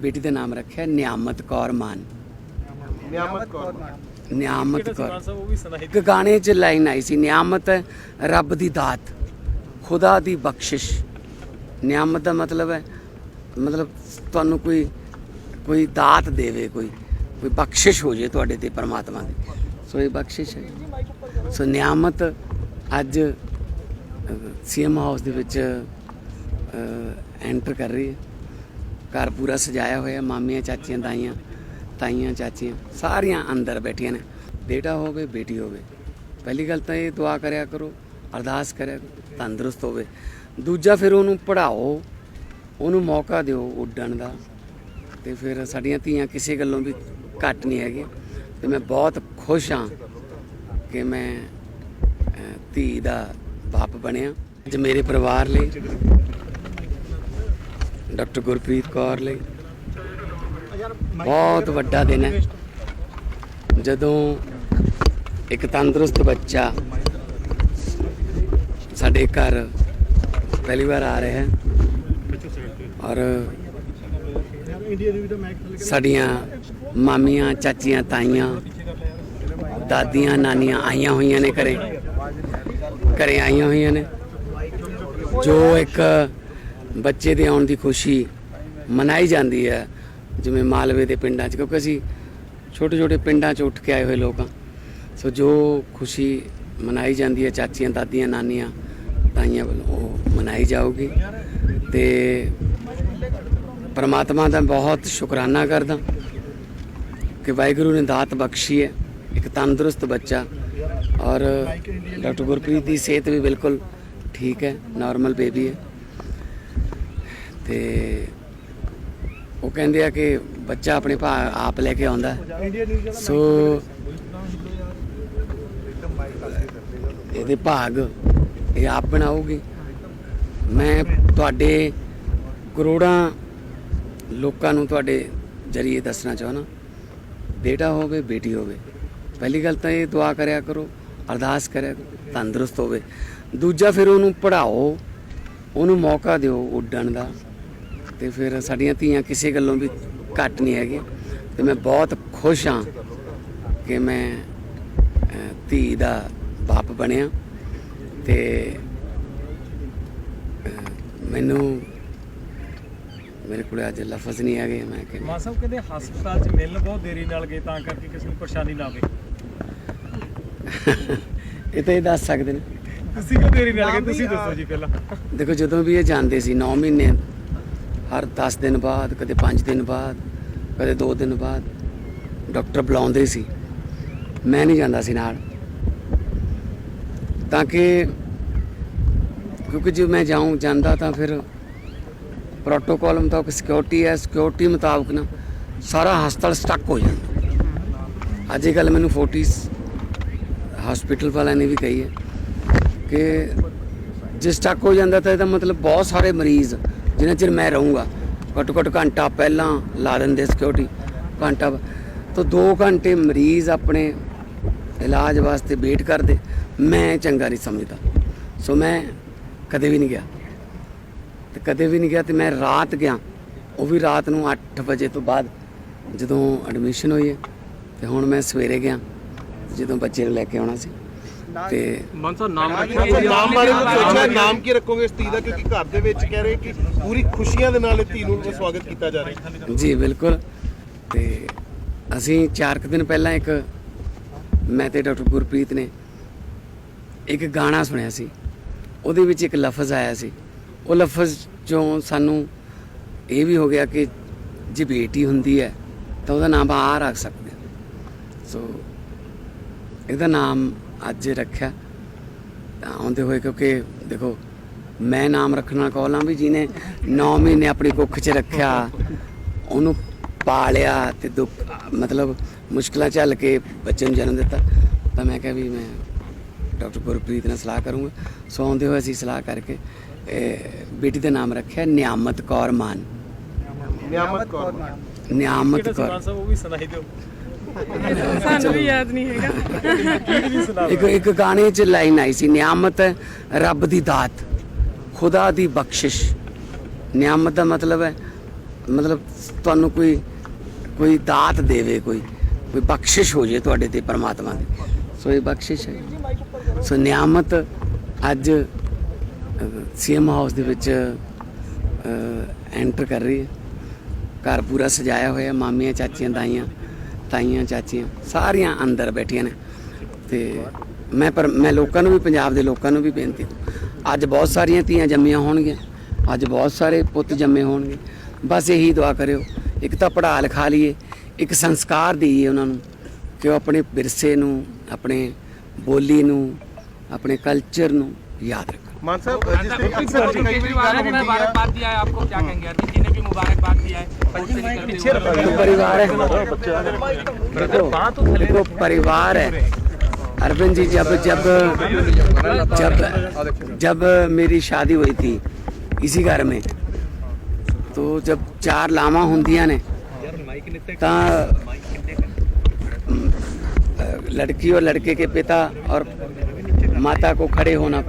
ਬੇਟੀ ਦਾ ਨਾਮ ਰੱਖਿਆ ਨਿਆਮਤ ਕੌਰ ਮਾਨ। ਨਿਆਮਤ ਕੌਰ ਨਿਆਮਤ ਕੌਰ। ਸਾਹਿਬ ਉਹ ਵੀ ਸੁਣਾਈ ਇੱਕ ਗਾਣੇ 'ਚ ਲਾਈਨ ਆਈ ਸੀ ਨਿਆਮਤ ਹੈ ਰੱਬ ਦੀ ਦਾਤ ਖੁਦਾ ਦੀ ਬਖਸ਼ਿਸ਼। ਨਿਆਮਤ ਦਾ ਮਤਲਬ ਹੈ ਮਤਲਬ ਤੁਹਾਨੂੰ ਕੋਈ ਕੋਈ ਦਾਤ ਦੇਵੇ ਕੋਈ ਕੋਈ ਬਖਸ਼ਿਸ਼ ਹੋ ਜੇ ਤੁਹਾਡੇ ਤੇ ਪਰਮਾਤਮਾ ਦੀ। ਸੋ ਇਹ ਬਖਸ਼ਿਸ਼ ਹੈ। ਸੋ ਨਿਆਮਤ ਅੱਜ ਸੀਐਮ ਹਾਊਸ ਦੇ ਵਿੱਚ ਐਂਟਰ ਕਰ ਰਹੀ ਹੈ। ਘਰ ਪੂਰਾ ਸਜਾਇਆ ਹੋਇਆ, ਮਾਮੀਆਂ, ਚਾਚੀਆਂ ਤਾਈਆਂ ਤਾਈਆਂ, ਚਾਚੀਆਂ, ਸਾਰੀਆਂ ਅੰਦਰ ਬੈਠੀਆਂ ਨੇ। ਬੇਟਾ ਹੋਵੇ, ਬੇਟੀ ਹੋਵੇ, ਪਹਿਲੀ ਗੱਲ ਤਾਂ ਇਹ ਦੁਆ ਕਰਿਆ ਕਰੋ, ਅਰਦਾਸ ਕਰਿਆ ਕਰੋ, ਤੰਦਰੁਸਤ ਹੋਵੇ। ਦੂਜਾ ਫਿਰ ਉਹਨੂੰ ਪੜ੍ਹਾਓ, ਉਹਨੂੰ ਮੌਕਾ ਦਿਓ ਉੱਡਣ ਦਾ। ਤੇ ਫਿਰ ਸਾਡੀਆਂ ਧੀਆਂ ਕਿਸੇ ਗੱਲੋਂ ਵੀ ਘੱਟ ਨਹੀਂ ਹੈਗੀਆਂ। ਤੇ ਮੈਂ ਬਹੁਤ ਖੁਸ਼ ਹਾਂ ਕਿ ਮੈਂ ਧੀ ਦਾ ਬਾਪ ਬਣਿਆ। ਅੱਜ ਮੇਰੇ ਪਰਿਵਾਰ ਲਈ ਡਾਕਟਰ ਗੁਰਪ੍ਰੀਤ ਕੌਰ ਲਈ। ਬਹੁਤ ਵੱਡਾ ਦਿਨ ਹੈ। ਜਦੋਂ ਇੱਕ ਤੰਦਰੁਸਤ ਬੱਚਾ ਸਾਡੇ ਘਰ ਪਹਿਲੀ ਵਾਰ ਆ ਰਿਹਾ ਹੈ ਔਰ ਸਾਡੀਆਂ ਮਾਮੀਆਂ ਚਾਚੀਆਂ ਤਾਈਆਂ ਦਾਦੀਆਂ ਨਾਨੀਆਂ ਆਈਆਂ ਹੋਈਆਂ ਨੇ ਘਰੇ। ਘਰੇ ਆਈਆਂ ਹੋਈਆਂ ਨੇ। ਜੋ ਇੱਕ ਬੱਚੇ ਦੇ ਆਉਣ ਦੀ ਖੁਸ਼ੀ ਮਨਾਈ ਜਾਂਦੀ ਹੈ, ਜਿਵੇਂ ਮਾਲਵੇ ਦੇ ਪਿੰਡਾਂ 'ਚ, ਕਿਉਂਕਿ ਅਸੀਂ ਛੋਟੇ ਛੋਟੇ ਪਿੰਡਾਂ 'ਚ ਉੱਠ ਕੇ ਆਏ ਹੋਏ ਲੋਕ ਹਾਂ। ਸੋ ਜੋ ਖੁਸ਼ੀ ਮਨਾਈ ਜਾਂਦੀ ਹੈ, ਚਾਚੀਆਂ, ਦਾਦੀਆਂ, ਨਾਨੀਆਂ, ਤਾਈਆਂ ਵੱਲੋਂ ਉਹ ਮਨਾਈ ਜਾਊਗੀ ਤੇ ਪਰਮਾਤਮਾ ਦਾ ਬਹੁਤ ਸ਼ੁਕਰਾਨਾ ਕਰਦਾ ਕਿ ਵਾਹਿਗੁਰੂ ਨੇ ਦਾਤ ਬਖਸ਼ੀ ਹੈ, ਇੱਕ ਤੰਦਰੁਸਤ ਬੱਚਾ ਔਰ ਡਾਕਟਰ ਗੁਰਪ੍ਰੀਤ ਦੀ ਸਿਹਤ ਵੀ ਬਿਲਕੁਲ ਠੀਕ ਹੈ, ਨਾਰਮਲ ਬੇਬੀ ਹੈ। ਤੇ ਉਹ ਕਹਿੰਦੇ ਆ ਕਿ ਬੱਚਾ ਆਪਣੇ ਭਾ ਆਪ ਲੈ ਕੇ ਆਉਂਦਾ। ਸੋ ਇਹਦੇ ਭਾਗ ਇਹ ਆਪ ਬਣਾਉਗੀ ਮੈਂ ਤੁਹਾਡੇ ਕਰੋੜਾਂ ਲੋਕਾਂ ਨੂੰ ਤੁਹਾਡੇ ਜਰੀਏ ਦੱਸਣਾ ਚਾਹਣਾ ਬੇਟਾ ਹੋਵੇ, ਬੇਟੀ ਹੋਵੇ। ਪਹਿਲੀ ਗੱਲ ਤਾਂ ਇਹ ਦੁਆ ਕਰਿਆ ਕਰੋ, ਅਰਦਾਸ ਕਰਿਆ ਕਰੋ, ਤੰਦਰੁਸਤ ਹੋਵੇ। ਦੂਜਾ ਫਿਰ ਉਹਨੂੰ ਪੜ੍ਹਾਓ, ਉਹਨੂੰ ਮੌਕਾ ਦਿਓ ਉੱਡਣ ਦਾ। ਤੇ ਫਿਰ ਸਾਡੀਆਂ ਧੀਆਂ ਕਿਸੇ ਗੱਲੋਂ ਵੀ ਘੱਟ ਨਹੀਂ ਹੈਗੀਆਂ। ਤੇ ਮੈਂ ਬਹੁਤ ਖੁਸ਼ ਹਾਂ ਕਿ ਮੈਂ ਧੀ ਦਾ ਬਾਪ ਬਣਿਆ। ਤੇ ਮੈਨੂੰ ਮੇਰੇ ਕੋਲ ਅੱਜ ਲਫ਼ਜ਼ ਨਹੀਂ ਹੈਗੇ। ਮੈਂ ਕਿ ਮਾਂ ਸਾਹਿਬ ਕਹਿੰਦੇ ਹਸਪਤਾਲ 'ਚ ਮਿਲਣ ਬਹੁਤ ਦੇਰੀ ਨਾਲ ਗਏ ਤਾਂ ਕਰਕੇ ਕਿਸੇ ਨੂੰ ਪਰੇਸ਼ਾਨੀ ਨਾ ਆਵੇ। ਇਹ ਤਾਂ ਇਹ ਦੱਸ ਸਕਦੇ ਨੇ। ਤੁਸੀਂ ਕਿਉਂ ਦੇਰੀ ਨਾਲ ਗਏ? ਤੁਸੀਂ ਦੱਸੋ ਜੀ ਪਹਿਲਾਂ। ਦੇਖੋ ਜਦੋਂ ਵੀ ਇਹ ਜਾਂਦੇ ਸੀ 9 ਮਹੀਨੇ ਹਰ 10 ਦਿਨ ਬਾਅਦ, ਕਦੇ 5 ਦਿਨ ਬਾਅਦ, ਕਦੇ 2 ਦਿਨ ਬਾਅਦ ਡਾਕਟਰ ਬੁਲਾਉਂਦੇ ਸੀ। ਮੈਂ ਨਹੀਂ ਜਾਂਦਾ ਸੀ ਨਾਲ। ਤਾਂ ਕਿ ਕਿਉਂਕਿ ਜੇ ਮੈਂ ਜਾਉਂ ਜਾਂਦਾ ਤਾਂ ਫਿਰ ਪ੍ਰੋਟੋਕਾਲ ਮੁਤਾਬਕ ਸਿਕਿਉਰਿਟੀ ਹੈ ਸਿਕਿਉਰਿਟੀ ਮੁਤਾਬਕ ਨਾ ਸਾਰਾ ਹਸਪਤਾਲ ਸਟਕ ਹੋ ਜਾਂਦਾ। ਅੱਜ ਇਹ ਗੱਲ ਮੈਨੂੰ ਫੋਰਟਿਸ ਹਸਪੀਟਲ ਵਾਲਿਆਂ ਨੇ ਵੀ ਕਹੀ ਹੈ ਕਿ ਜੇ ਸਟਕ ਹੋ ਜਾਂਦਾ ਤਾਂ ਇਹਦਾ ਮਤਲਬ ਬਹੁਤ ਸਾਰੇ ਮਰੀਜ਼ ਜਿੰਨਾ ਚਿਰ ਮੈਂ ਰਹੂੰਗਾ ਘੱਟੋ ਘੱਟ ਘੰਟਾ ਪਹਿਲਾਂ ਲਾ ਦਿੰਦੇ ਸਿਕਿਉਰਿਟੀ ਘੰਟਾ ਤਾਂ 2 ਘੰਟੇ ਮਰੀਜ਼ ਆਪਣੇ ਇਲਾਜ ਵਾਸਤੇ ਵੇਟ ਕਰਦੇ। ਮੈਂ ਚੰਗਾ ਨਹੀਂ ਸਮਝਦਾ। ਸੋ ਮੈਂ ਕਦੇ ਵੀ ਨਹੀਂ ਗਿਆ। ਤੇ ਕਦੇ ਵੀ ਨਹੀਂ ਗਿਆ ਤੇ ਮੈਂ ਰਾਤ ਗਿਆ। ਉਹ ਵੀ ਰਾਤ ਨੂੰ 8 ਵਜੇ ਤੋਂ ਬਾਅਦ ਜਦੋਂ ਐਡਮਿਸ਼ਨ ਹੋਈ ਹੈ, ਤੇ ਹੁਣ ਮੈਂ ਸਵੇਰੇ ਗਿਆ, ਜਦੋਂ ਬੱਚੇ ਨੂੰ ਲੈ ਕੇ ਆਉਣਾ ਸੀ। ਤੇ ਮਨਸਾ ਨਾਮ ਨਾਮ ਬਾਰੇ ਮੈਂ ਸੋਚਿਆ ਨਾਮ ਕੀ ਰੱਖੋਗੇ ਇਸ ਧੀ ਦਾ? ਕਿਉਂਕਿ ਘਰ ਦੇ ਵਿੱਚ ਕਹਿ ਰਹੇ ਕਿ ਪੂਰੀ ਖੁਸ਼ੀਆਂ ਦੇ ਨਾਲ ਇਹ ਧੀ ਨੂੰ ਸਵਾਗਤ ਕੀਤਾ ਜਾ ਰਿਹਾ ਹੈ। ਜੀ ਬਿਲਕੁਲ। ਤੇ ਅਸੀਂ 4 ਕੁ ਦਿਨ ਪਹਿਲਾਂ ਇੱਕ ਮੈਂ ਤੇ ਡਾਕਟਰ ਗੁਰਪ੍ਰੀਤ ਨੇ ਇੱਕ ਗਾਣਾ ਸੁਣਿਆ ਸੀ। ਉਹਦੇ ਵਿੱਚ ਇੱਕ ਲਫ਼ਜ਼ ਆਇਆ ਸੀ। ਉਹ ਲਫ਼ਜ਼ ਚੋਂ ਸਾਨੂੰ ਇਹ ਵੀ ਹੋ ਗਿਆ ਕਿ ਜੇ ਬੇਟੀ ਹੁੰਦੀ ਹੈ ਤਾਂ ਉਹਦਾ ਨਾਮ ਆ ਰੱਖ ਸਕਦੇ ਸੋ ਇਹਦਾ ਨਾਮ ਅੱਜ ਰੱਖਿਆ। ਤਾਂ ਆਉਂਦੇ ਹੋਏ ਕਿਉਂਕਿ ਦੇਖੋ ਮੈਂ ਨਾਮ ਰੱਖਣਾ ਕੌਲਾਂ ਵੀ ਜਿਹਨੇ 9 ਮਹੀਨੇ ਆਪਣੀ ਕੁੱਖ 'ਚ ਰੱਖਿਆ ਉਹਨੂੰ ਪਾਲਿਆ ਤੇ ਦੁੱਖ ਮਤਲਬ ਮੁਸ਼ਕਲਾਂ ਝੱਲ ਕੇ ਬੱਚੇ ਨੂੰ ਜਨਮ ਦਿੱਤਾ। ਤਾਂ ਮੈਂ ਕਿਹਾ ਵੀ ਮੈਂ ਡਾਕਟਰ ਗੁਰਪ੍ਰੀਤ ਨਾਲ ਸਲਾਹ ਕਰੂੰਗਾ। ਸੋ ਆਉਂਦੇ ਹੋਏ ਅਸੀਂ ਸਲਾਹ ਕਰਕੇ ਇਹ ਬੇਟੀ ਦਾ ਨਾਮ ਰੱਖਿਆ ਨਿਆਮਤ ਕੌਰ ਮਾਨ। ਨਿਆਮਤ ਕੌਰ ਨਿਆਮਤ ਕੌਰ। ਸਾਹਿਬ ਉਹ ਵੀ ਸੁਣਾਈ ਦਿਓ। ਸਾਨੂੰ ਵੀ ਯਾਦ ਨਹੀਂ ਹੈਗਾ। ਇੱਕ ਇੱਕ ਗਾਣੇ 'ਚ ਲਾਈਨ ਆਈ ਸੀ, ਨਿਆਮਤ ਹੈ, ਰੱਬ ਦੀ ਦਾਤ, ਖੁਦਾ ਦੀ ਬਖਸ਼ਿਸ਼। ਨਿਆਮਤ ਦਾ ਮਤਲਬ ਹੈ, ਮਤਲਬ ਤੁਹਾਨੂੰ ਕੋਈ ਕੋਈ ਦਾਤ ਦੇਵੇ ਕੋਈ ਕੋਈ ਬਖਸ਼ਿਸ਼ ਹੋ ਜੇ ਤੁਹਾਡੇ ਤੇ ਪਰਮਾਤਮਾ ਦੀ। ਸੋ ਇਹ ਬਖਸ਼ਿਸ਼ ਹੈ। ਸੋ ਨਿਆਮਤ ਅੱਜ ਸੀਐਮ ਹਾਊਸ ਦੇ ਵਿੱਚ ਐਂਟਰ ਕਰ ਰਹੀ ਹੈ। ਘਰ ਪੂਰਾ ਸਜਾਇਆ ਹੋਇਆ, ਮਾਮੀਆਂ, ਚਾਚੀਆਂ, ਦਾਈਆਂ। ਤਾਈਆਂ, ਚਾਚੀਆਂ ਸਾਰੀਆਂ ਅੰਦਰ ਬੈਠੀਆਂ ਨੇ। ਤੇ ਮੈਂ ਪਰ ਮੈਂ ਲੋਕਾਂ ਨੂੰ ਵੀ, ਪੰਜਾਬ ਦੇ ਲੋਕਾਂ ਨੂੰ ਵੀ ਬੇਨਤੀ ਅੱਜ ਬਹੁਤ ਸਾਰੀਆਂ ਧੀਆਂ ਜੰਮੀਆਂ ਹੋਣਗੀਆਂ, ਅੱਜ ਬਹੁਤ ਸਾਰੇ ਪੁੱਤ ਜੰਮੇ ਹੋਣਗੇ। ਬਸ ਇਹੀ ਦੁਆ ਕਰਿਓ, ਇੱਕ ਤਾਂ ਪੜਾ ਲਿਖਾ ਲਈਏ, ਇੱਕ ਸੰਸਕਾਰ ਦੇਈਏ ਉਹਨਾਂ ਨੂੰ, ਕਿ ਉਹ ਆਪਣੇ ਵਿਰਸੇ ਨੂੰ, ਆਪਣੇ ਬੋਲੀ ਨੂੰ, ਆਪਣੇ ਕਲਚਰ ਨੂੰ याद रखना। मान अच्छा, तो मुबारकबाद दिया है आपको क्या कहेंगे? अरविंद जी ने भी मुबारकबाद दिया है परिवार है। परिवार है। अरविंद जी जब जब जब जब मेरी शादी हुई थी इसी घर में तो जब चार लामा होंदिया ने लड़की और लड़के के पिता और माता को खड़े होना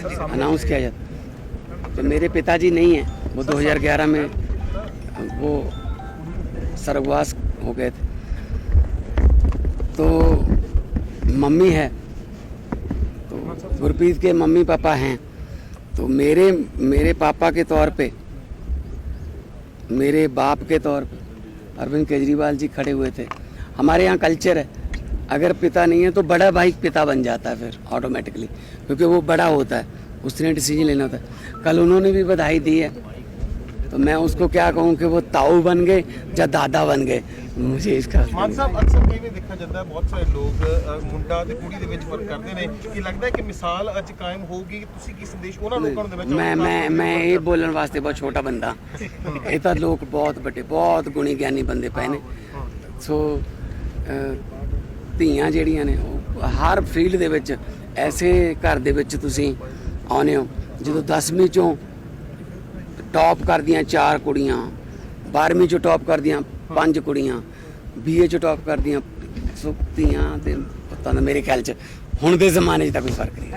अनाउंस किया जाता तो मेरे पिताजी नहीं है, वो 2011 में वो स्वर्गवास हो गए थे। तो मम्मी है तो गुरप्रीत के मम्मी पापा हैं। तो मेरे मेरे पापा के तौर पे, मेरे बाप के तौर पे, अरविंद केजरीवाल जी खड़े हुए थे। हमारे यहाँ कल्चर है। अगर पिता नहीं है तो बड़ा भाई पिता बन जाता है फिर ऑटोमेटिकली क्योंकि वो बड़ा होता है उसने डिसीजन लेना होता है कल उन्होंने भी बधाई दी है तो मैं उसको क्या कहूँ कि वो ताऊ बन गए या दादा बन गए मुझे इसका ਮਾਨ ਸਾਹਿਬ ਅਕਸਰ ਕਈ ਵਾਰ ਦੇਖਿਆ ਜਾਂਦਾ ਹੈ ਬਹੁਤ ਸਾਰੇ ਲੋਕ ਅ, ਮੁੰਡਾ ਤੇ ਕੁੜੀ ਦੇ ਵਿੱਚ ਫਰਕ ਕਰਦੇ ਨੇ ਕਿ ਲੱਗਦਾ ਹੈ ਕਿ ਮਿਸਾਲ ਅੱਜ ਕਾਇਮ ਹੋਊਗੀ ਕਿ ਤੁਸੀਂ ਕੀ ਸੰਦੇਸ਼ ਉਹਨਾਂ ਲੋਕਾਂ ਨੂੰ ਦੇਣਾ ਚਾਹੋਗੇ ਮੈਂ ਮੈਂ ਮੈਂ ਇਹ ਬੋਲਣ ਵਾਸਤੇ ਬਹੁਤ ਛੋਟਾ ਬੰਦਾ ਇਹ ਤਾਂ ਲੋਕ ਬਹੁਤ ਵੱਡੇ ਬਹੁਤ ਗੁਣੀ ਗਿਆਨੀ ਬੰਦੇ ਪਏ ਨੇ ਸੋ ਅਹ, ਧੀਆਂ ਜਿਹੜੀਆਂ ਨੇ, ਉਹ ਹਰ ਫੀਲਡ ਦੇ ਵਿੱਚ ਐਸੇ ਘਰ ਦੇ ਵਿੱਚ ਤੁਸੀਂ ਆਉਨੇ ਹੋ, ਜਦੋਂ 10ਵੀਂ ਚੋਂ ਟੌਪ ਕਰਦੀਆਂ ਚਾਰ ਕੁੜੀਆਂ 12ਵੀਂ ਚੋਂ ਟੌਪ ਕਰਦੀਆਂ ਪੰਜ ਕੁੜੀਆਂ ਬੀਏ ਚੋਂ ਟੌਪ ਕਰਦੀਆਂ, ਸੋ ਧੀਆਂ ਤੇ ਪੁੱਤਾਂ ਦਾ ਮੇਰੇ ਖਿਆਲ ਚ ਹੁਣ ਦੇ ਜ਼ਮਾਨੇ 'ਚ ਤਾਂ ਕੋਈ ਫ਼ਰਕ ਨਹੀਂ।